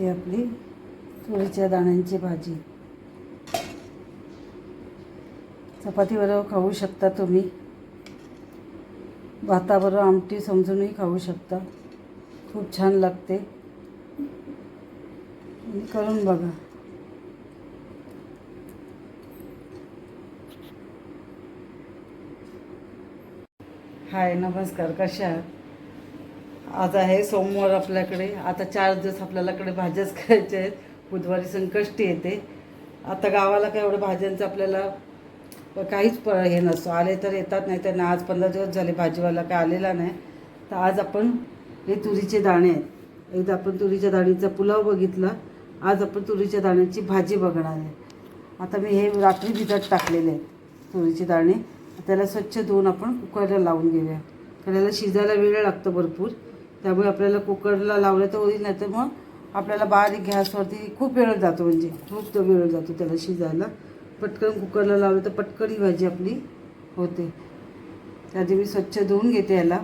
ही आपली तुरीच्या दाण्यांची भाजी. चपातीबरोबर खाऊ शकता तुम्ही. भाताबरोबर आमटी समजूनही खाऊ शकता. खूप छान लागते. करून बघा. हाय नमस्कार. कशा आहात? आज आहे सोमवार आपल्याकडे. आता चार दिवस आपल्यालाकडे भाज्याच खायच्या आहेत. बुधवारी संकष्टी येते. आता गावाला काय एवढं भाज्यांचं आपल्याला काहीच प हे नसतो. आले तर येतात नाही त्यांना आज पंधरा दिवस झाले भाजीवाला काय आलेला नाही. तर आज आपण हे तुरीचे दाणे आहेत. एकदा आपण तुरीच्या दाणीचा पुलाव बघितला. आज आपण तुरीच्या दाण्याची भाजी बघणार आहे. आता मी हे रात्री भिजत टाकलेले आहेत तुरीचे दाणे. त्याला स्वच्छ धुवून आपण कुकरला लावून घेऊया. कारण याला शिजायला वेळ लागतो भरपूर. त्यामुळे आपल्याला कुकरला लावलं तर होईल नाही तर मग आपल्याला बारीक गॅसवरती खूप वेळ जातो म्हणजे खूप तो वेळ जातो त्याला शिजायला. पटकन कुकरला लावलं तर पटकन ही भाजी आपली होते. त्याआधी मी स्वच्छ धुवून घेते याला.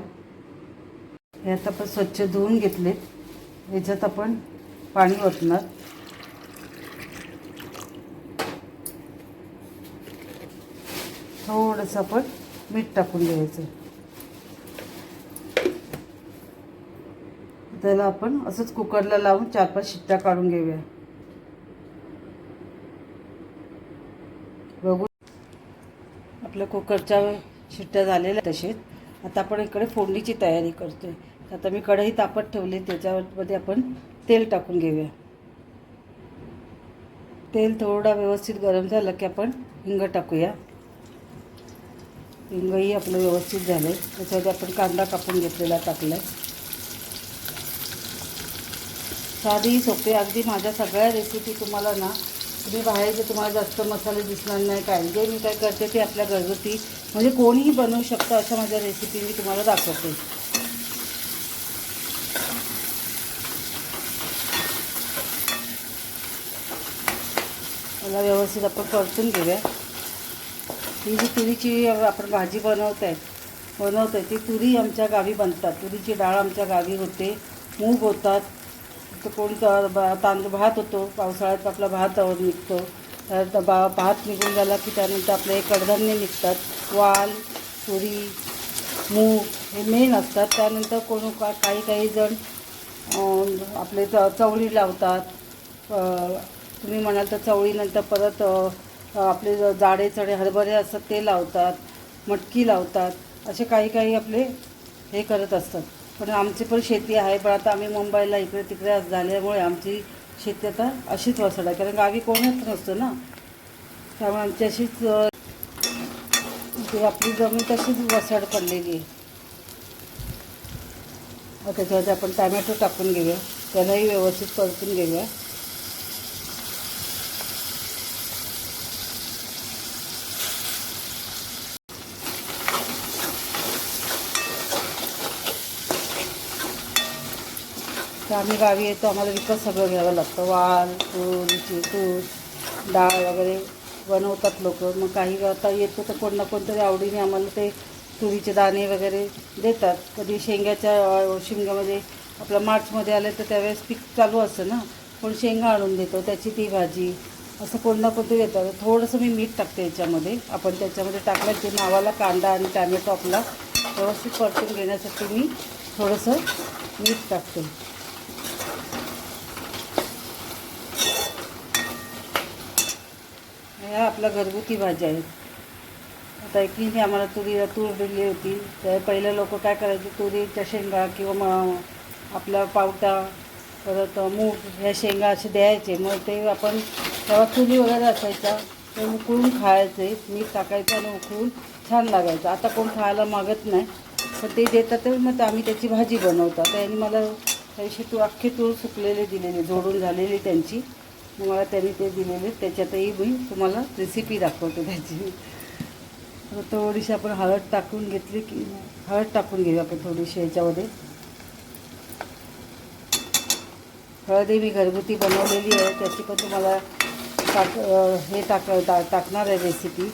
यात आपण स्वच्छ धुवून घेतले. याच्यात आपण पाणी ओतणार. थोडंसं आपण मीठ टाकून घ्यायचं. त्याला आपण असंच कुकरला लावून चार पाच शिट्ट्या काढून घेऊया. बघू. आपल्या कुकरच्या शिट्ट्या झालेल्या तसेच. आता आपण इकडे फोडणीची तयारी करतोय. आता मी कढई तापत ठेवली त्याच्यामध्ये आपण तेल टाकून घेऊया. तेल थोडा व्यवस्थित गरम झालं की आपण हिंग टाकूया. हिंगही आपलं व्यवस्थित झालं आहे त्याच्यामध्ये आपण कांदा कापून घेतलेला टाकला आहे साधी सोपी अगदी माझ्या सगळ्या रेसिपी तुम्हाला ना तुम्ही बाहेरचे तुम्हाला जास्त मसाले दिसणार नाही काय जे मी काय करते ते आपल्या घरगुती म्हणजे कोणीही बनवू शकतं अशा माझ्या रेसिपी मी तुम्हाला दाखवते. मला व्यवस्थित आपण परतून घेऊया. ही जी तुरीची आपण भाजी बनवत आहे बनवत आहे ती तुरी आमच्या गावी बनतात. तुरीची डाळ आमच्या गावी होते मूग होतात तर कोण तांदूळ भात होतो पावसाळ्यात आपला भात निघतो. तर बा भात निघून झाला की त्यानंतर आपले कडधान्य निघतात. वाल तुरी मूग हे मेन असतात. त्यानंतर कोण का काही काही जण आपले च चवळी लावतात. तुम्ही म्हणाल तर चवळीनंतर परत आपले ज- जाडे चढे हरभरे असतात ते लावतात. मटकी लावतात. असे काही काही आपले हे करत असतात. पण आमची पण शेती आहे पण आता आम्ही मुंबईला इकडे तिकडे झाल्यामुळे आमची शेती आता अशीच वसड आहे. कारण गावी कोणच नसतं ना. त्यामुळे आमची अशीच आपली जमीन तशीच वसड पडलेली आहे. त्याच्यावरती त्याच्यामध्ये आपण टॅमॅटो टाकून घेऊया. त्यालाही व्यवस्थित परतून घेऊया. तर आम्ही गावी येतो. आम्हाला विकत सगळं घ्यावं लागतं. वाल तूर तूर डाळ वगैरे बनवतात लोक. मग काही आता येतो तर कोण ना कोणतरी आवडीने आम्हाला ते तुरीचे दाणे वगैरे देतात. कधी शेंग्याच्या शेंगामध्ये आपलं मार्चमध्ये आले तर त्यावेळेस पीक चालू असतं ना. कोण शेंगा आणून देतो त्याची ती भाजी असं कोण ना कोणतरी येतं. थोडंसं मी मीठ टाकते याच्यामध्ये. आपण त्याच्यामध्ये टाकलं ते नावाला कांदा आणि टॅमॅटो आपला व्यवस्थित परतून घेण्यासाठी मी थोडंसं मीठ टाकते. ह्या आपल्या घरगुती भाज्या आहेत. आता एकीने आम्हाला तुरीला तूर दिली होती. तर पहिलं लोक काय करायचे तुरीच्या शेंगा किंवा मग आपला पावटा परत मूग ह्या शेंगा असे द्यायचे. मग ते आपण तेव्हा चुली वगैरे असायचा ते उकळून खायचे. मीठ टाकायचं आणि उकळून छान लागायचं. आता कोण खायला मागत नाही. पण ते देतात तर मग आम्ही त्याची भाजी बनवतो. आता यांनी मला त्यांची तू अख्खे तूळ सुकलेले दिलेले जोडून झालेली त्यांची. मला त्यांनी ते दिलेले त्याच्यातही मी तुम्हाला रेसिपी दाखवते त्याची. थोडीशी आपण हळद टाकून घेतली की हळद टाकून घेऊ आपण थोडीशी याच्यामध्ये. हळदी मी घरगुती बनवलेली आहे त्याची पण तुम्हाला टाक हे टाक टा टाकणार आहे रेसिपी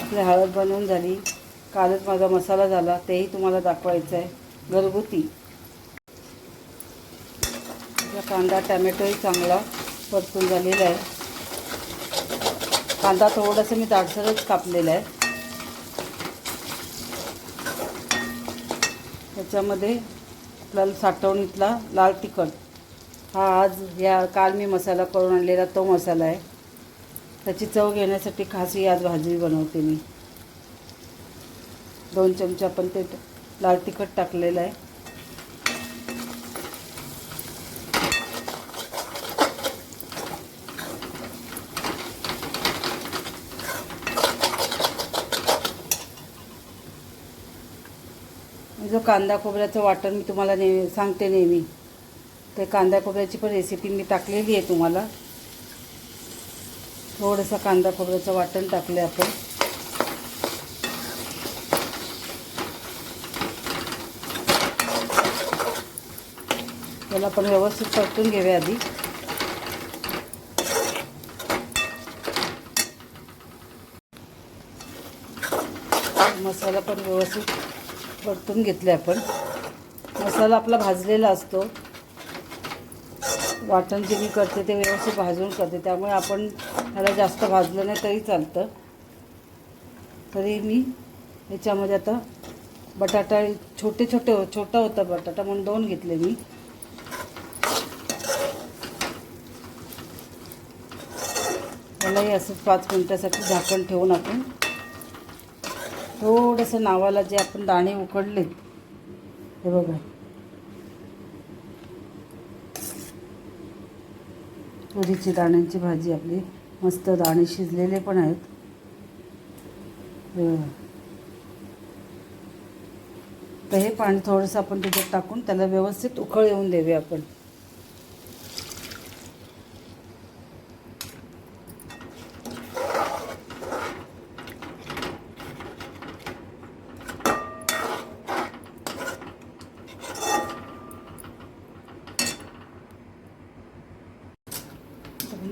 आपली हळद बनवून झाली. कालच माझा मसाला झाला तेही तुम्हाला दाखवायचं आहे घरगुती. कांदा टॅमॅटोही चांगला परतून झालेला आहे. कांदा थोडंसं मी दाटसरच कापलेला आहे. त्याच्यामध्ये आपल्याला साठवणीतला लाल तिखट. हा आज या काल मी मसाला करून आणलेला तो मसाला आहे. त्याची चव घेण्यासाठी खास ही आज भाजी बनवते मी. दोन चमचे आपण ते लाल तिखट टाकलेलं आहे जो कांदा खोबऱ्याचं वाटण मी तुम्हाला नेहमी सांगते नेहमी. ते कांदा खोबऱ्याची पण रेसिपी मी टाकलेली आहे तुम्हाला. थोडंसं कांदा खोबऱ्याचं वाटण टाकलं आपण. त्याला पण व्यवस्थित परतून घेऊया आधी. मसाला पण व्यवस्थित परतून घेतले आपण. मसाला आपला भाजलेला असतो. वाटण जे मी करते ते व्यवस्थित भाजून करते. त्यामुळे आपण त्याला जास्त भाजलं नाही तरी चालतं. तरी मी याच्यामध्ये आता बटाटा छोटे छोटे हो छोटा होता बटाटा म्हणून दोन घेतले मी. त्यालाही असं पाच मिनटासाठी झाकण ठेवून आपण थोडंसं नावाला जे आपण दाणे उकडलेत हे बघा. तुरीची दाण्यांची भाजी आपली मस्त दाणे शिजलेले पण आहेत. तर हे पाणी थोडंसं आपण त्याच्यात टाकून त्याला व्यवस्थित उकळ येऊन देऊया आपण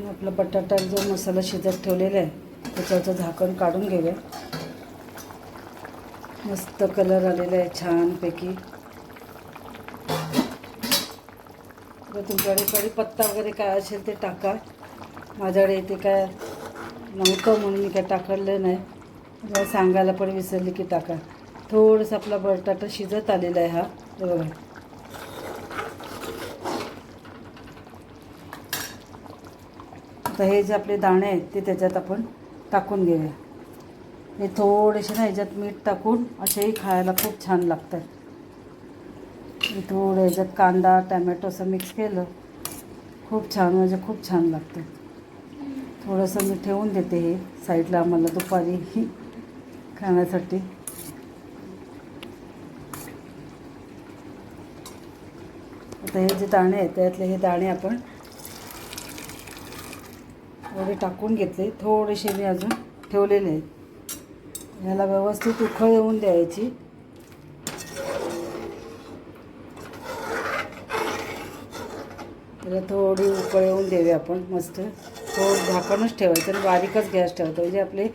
आपण आपला बटाटा जो मसाला शिजत ठेवलेला आहे त्याच्यावरचं झाकण काढून घेऊया. मस्त कलर आलेला आहे छानपैकी. जर तुमच्याकडे कढीपत्ता वगैरे काय असेल ते टाका. माझ्याकडे ते काय नव्हतं म्हणून मी काय टाकलं नाही. मला सांगायला पण विसरले की टाका. थोडंसं आपला बटाटा शिजत आलेला आहे हा. बरोबर आता हे जे आपले दाणे आहेत ते त्याच्यात आपण टाकून घेऊया. हे थोडेसे ना ह्याच्यात मीठ टाकून असेही खायला खूप छान लागतात थोडं ह्याच्यात कांदा टॅमॅटो असं मिक्स केलं खूप छान म्हणजे खूप छान लागतं थोडंसं मी ठेवून देते हे साईडला आम्हाला दुपारी खाण्यासाठी. आता हे जे दाणे आहेत त्यातले हे दाणे आपण एवढे टाकून घेतले. थोडेसे मी अजून ठेवलेले आहेत. याला व्यवस्थित उखळ येऊन द्यायची. त्याला थोडी उकळ येऊन द्यावी आपण मस्त. थोडं झाकणच ठेवायचं आणि बारीकच गॅस ठेवायचा. म्हणजे आपले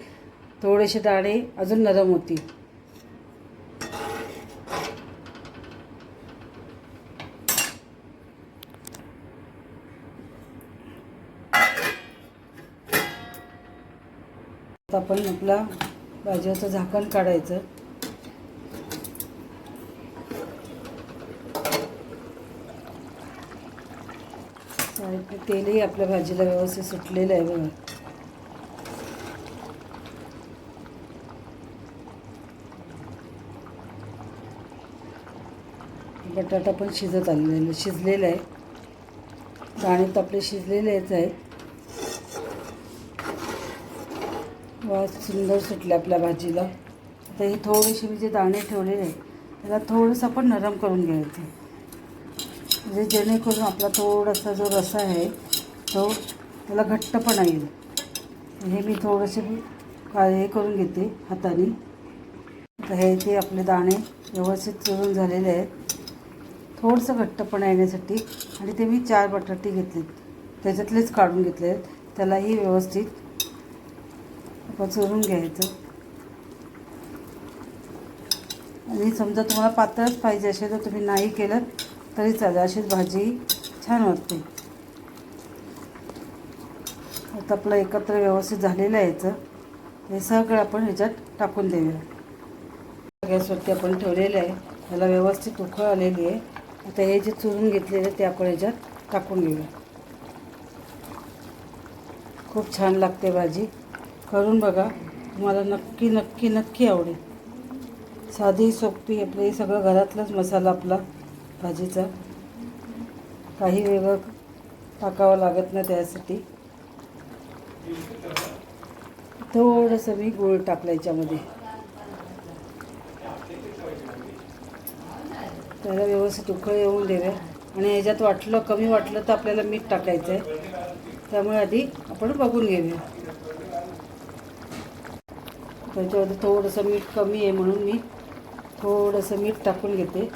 थोडेसे दाणे अजून नरम होतील. आपण आपला भाजीवरचं झाकण काढायचं. तेलही आपल्या भाजीला व्यवस्थित सुटलेलं आहे बघा. बटाटा पण शिजत आलेला शिजलेला आहे. दाणे तर आपले शिजलेलेच आहेत. वास सुंदर सुटले आपल्या भाजीला. आता हे थोडेसे मी जे दाणे ठेवलेले आहेत त्याला थोडंसं आपण नरम करून घ्यायचं. म्हणजे जेणेकरून आपला थोडासा जो रसा आहे तो त्याला घट्टपणा येईल. हे मी थोडेसे हे करून घेते हाताने. तर हे ते आपले दाणे व्यवस्थित चुरून झालेले आहेत थोडंसं घट्टपणा येण्यासाठी आणि ते मी चार बटाटे घेतलेत. त्याच्यातलेच काढून घेतले आहेत त्यालाही व्यवस्थित आपण चुरून घ्यायचं. आणि समजा तुम्हाला पातळच पाहिजे असेल तर तुम्ही नाही केलं तरी चालेल. अशीच भाजी छान वाटते. आता आपलं एकत्र व्यवस्थित झालेलं आहे याचं. हे सगळं आपण ह्याच्यात टाकून देऊया. गॅसवरती आपण ठेवलेलं आहे. ह्याला व्यवस्थित उखळ आलेली आहे. आता हे जे चुरून घेतलेलं ते आपण ह्याच्यात टाकून घेऊया. खूप छान लागते भाजी. करून बघा. तुम्हाला नक्की नक्की नक्की आवडेल. साधी सोपी आपलं हे सगळं घरातलाच मसाला आपला भाजीचा. काही वेगळं टाकावं लागत नाही त्यासाठी. थोडंसं मी गूळ टाकलं याच्यामध्ये. त्याला व्यवस्थित उकळ येऊन देऊया. आणि ह्याच्यात वाटलं कमी वाटलं तर आपल्याला मीठ टाकायचं आहे त्यामुळे आधी आपण बघून घेऊया. त्याच्यामध्ये थोडंसं मीठ कमी आहे म्हणून मी थोडंसं मीठ टाकून घेते.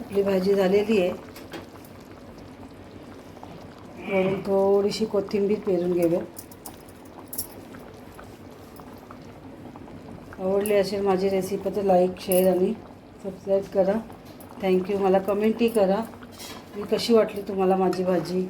आपली भाजी झालेली आहे. वरून थोडीशी कोथिंबीर पेरून घेऊया. आवडली असेल माझी रेसिपी तर लाईक शेअर आणि सबस्क्राईब करा. थँक्यू मला कमेंटही करा. मी कशी वाटली तुम्हाला माझी भाजी?